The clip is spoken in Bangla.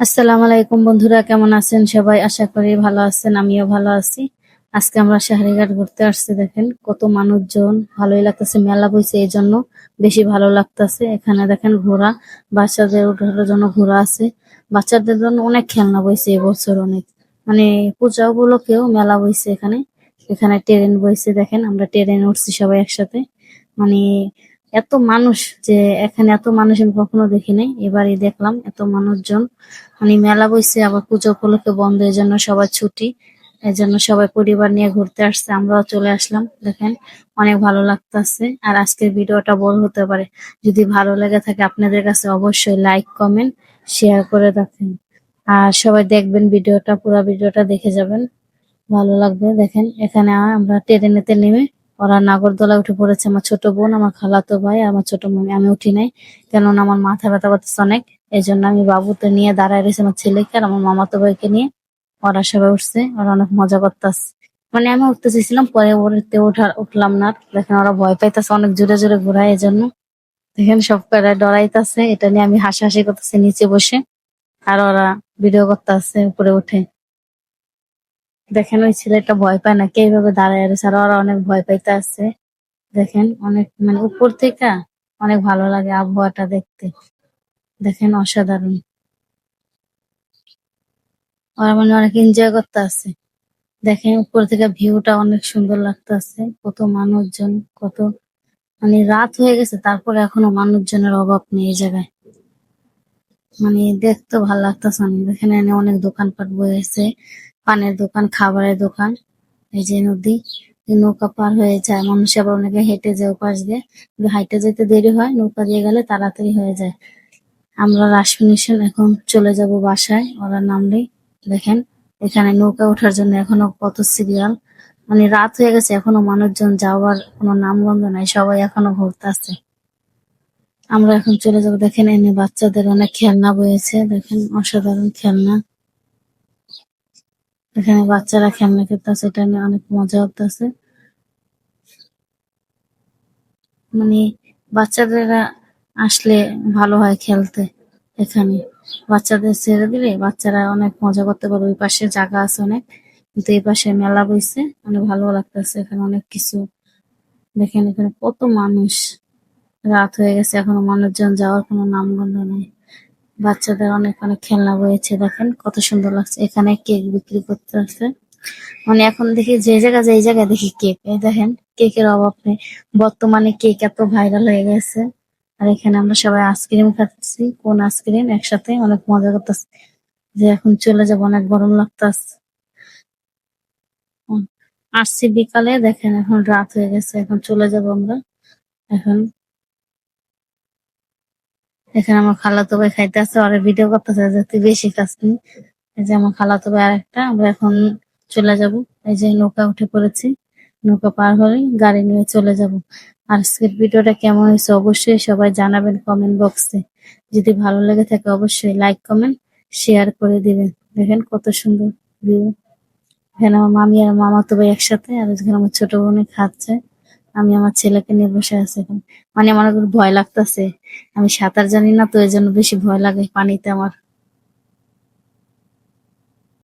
আসসালামু আলাইকুম বন্ধুরা, কেমন আছেন সবাই? আশা করি ভালো আছেন, আমিও ভালো আছি। আজকে আমরা শাহরিঘাট ঘুরতে আসছি, দেখেন কত মানুষজন, ভালোই লাগতেছে, মেলা বইছে এই জন্য বেশি ভালো লাগতেছে। এখানে দেখেন ঘোড়া, বাচ্চাদের ওঠার জন্য ঘোড়া আছে। বাচ্চাদের জন্য অনেক খেলনা বইছে এবছর অনেক। মানে পূজা উপলক্ষেও মেলা বইছে এখানে। এখানে ট্রেন বইছে, দেখেন আমরা ট্রেনে উঠছি সবাই একসাথে। মানে এত মানুষ যে এখানে এত মানুষ আমি কখনো দেখি নাই। এবারই দেখলাম এত মানুষজন। মানে মেলা বইছে, আবার পুজো উপলক্ষে বন্ধ এই জন্য সবার ছুটি এই জন্য সবাই পরিবার নিয়ে ঘুরতে আসছে, আমরাও চলে আসলাম। দেখেন, অনেক ভালো লাগতাছে। আর আজকের ভিডিওটা বড় হতে পারে। যদি ভালো লেগে থাকে আপনাদের কাছে অবশ্যই লাইক কমেন্ট শেয়ার করে রাখেন। আর সবাই দেখবেন ভিডিওটা, পুরো ভিডিওটা দেখে যাবেন। ভালো লাগবে। দেখেন, এখানে আমরা ট্রেনেতে নেমে ওরা নাগরদোলা উঠে পড়েছে, আমার ছোট বোন, আমার খালাতো ভাই, আমার ছোট মামি। আমি উঠি নাই, কেননা আমার মাথা ব্যথা করতেছে অনেক। এই জন্য আমি বাবুতে নিয়ে দাঁড়ায় রয়েছে আমার ছেলেকে আর আমার মামাতো ভাইকে নিয়ে। ওরা সবাই উঠছে, ওরা অনেক মজা করতেছে। মানে আমি উঠতে চেয়েছিলাম, পরে ওরতে ওঠার উঠলাম না। দেখেন ওরা ভয় পাইতেছে, অনেক জোরে জোরে ঘোরায় এই জন্য দেখেন সব কয়রা ডরাইতেছে, এটা নিয়ে আমি হাসাহাসি করতেছি নিচে বসে। আর ওরা ভিডিও করতেছে, উপরে উঠে। দেখেন ওই ছেলেটা ভয় পায় না, কে এইভাবে দাঁড়ায় রয়েছে আর ওরা অনেক ভয় পাইতে আছে দেখেন অনেক মানে উপর থেকে অনেক ভালো লাগে আবহাওয়াটা দেখতে। দেখেন অসাধারণ। ওরা মানে অনেক এনজয় করতে আছে দেখেন উপর থেকে ভিউটা অনেক সুন্দর লাগতেছে। কত মানুষজন, কত মানে রাত হয়ে গেছে, তারপরে এখনও মানুষজনের অভাব নেই এই জায়গায়। মানে দেখতে ভালো লাগতেছে অনেক। এখানে অনেক দোকানপাট বয়েছে পানের দোকান, খাবারের দোকান। এই যে নদী নৌকা পার হয়ে যায়। মানুষ আবার অনেকে হেঁটে যায় ওপাশ দিয়ে। হাইটে যেতে দেরি হয়, নৌকা দিয়ে গেলে তাড়াতাড়ি হয়ে যায়। আমরা রাসফিনিশন এখন চলে যাব বাসায়, ওরা নামলেই দেখেন, এখানে নৌকা ওঠার জন্য এখনও কত সিরিয়াল মানে রাত হয়ে গেছে, এখনও মানুষজন যাওয়ার কোনো নামগন্ধ নাই, সবাই এখনও ঘুরতে আসছে। আমরা এখন চলে যাব। দেখেন এনে বাচ্চাদের অনেক খেলনা বয়েছে দেখেন, অসাধারণ খেলনা। এখানে বাচ্চারা খেলনা খেলতেছে, এটা নিয়ে অনেক মজা হতেছে মানে বাচ্চাদেরা আসলে ভালো হয় খেলতে এখানে। বাচ্চাদের ছেড়ে দিলে বাচ্চারা অনেক মজা করতে পারবে। ওই পাশে জায়গা আছে অনেক, কিন্তু এই পাশে মেলা বইছে অনেক ভালো লাগতেছে। এখানে অনেক কিছু দেখেন, এখানে কত মানুষ। রাত হয়ে গেছে, এখনও মানুষজন যাওয়ার কোনো নামগন্ধ নেই। বাচ্চাদের অনেক অনেক খেলনা বয়েছে দেখেন কত সুন্দর লাগছে। এখানে কেক বিক্রি করতে আছে মানে এখন দেখি যে জায়গা যে জায়গায় দেখি কেক। এই দেখেন, কেকের অভাব নেই। বর্তমানে কেক এত ভাইরাল হয়ে গেছে। আর এখানে আমরা সবাই আইসক্রিম খাচ্ছি, কোন আইসক্রিম? একসাথে অনেক মজা করতেছে। যে এখন চলে যাব, অনেক গরম লাগতাছে। আসছি বিকালে দেখেন এখন রাত হয়ে গেছে, এখন চলে যাব আমরা। এখন এখানে আমার খালাতো ভাই খাইতে আসছে আর ভিডিও করতেছে যে, তুই বেশি খাসনি এই যে আমার খালাতো ভাই আর একটা আমরা এখন চলে যাব। এই যে নৌকা উঠে পড়েছি, নৌকা পার হলেই গাড়ি নিয়ে চলে যাব। আর আজকের ভিডিওটা কেমন হয়েছে অবশ্যই সবাই জানাবেন কমেন্ট বক্সে যদি ভালো লেগে থাকে অবশ্যই লাইক কমেন্ট শেয়ার করে দিবেন। দেখেন কত সুন্দর ভিউ এখানে আমার মামি আর মামাতো ভাই একসাথে, আর এখানে আমার ছোট বোনে খাচ্ছে। আমি আমার ছেলেকে নিয়ে বসে আছি এখন। মানে আমার ভয় লাগতেছে। আমি সাঁতার জানি না তো এই জন্য বেশি ভয় লাগে পানিতে আমার।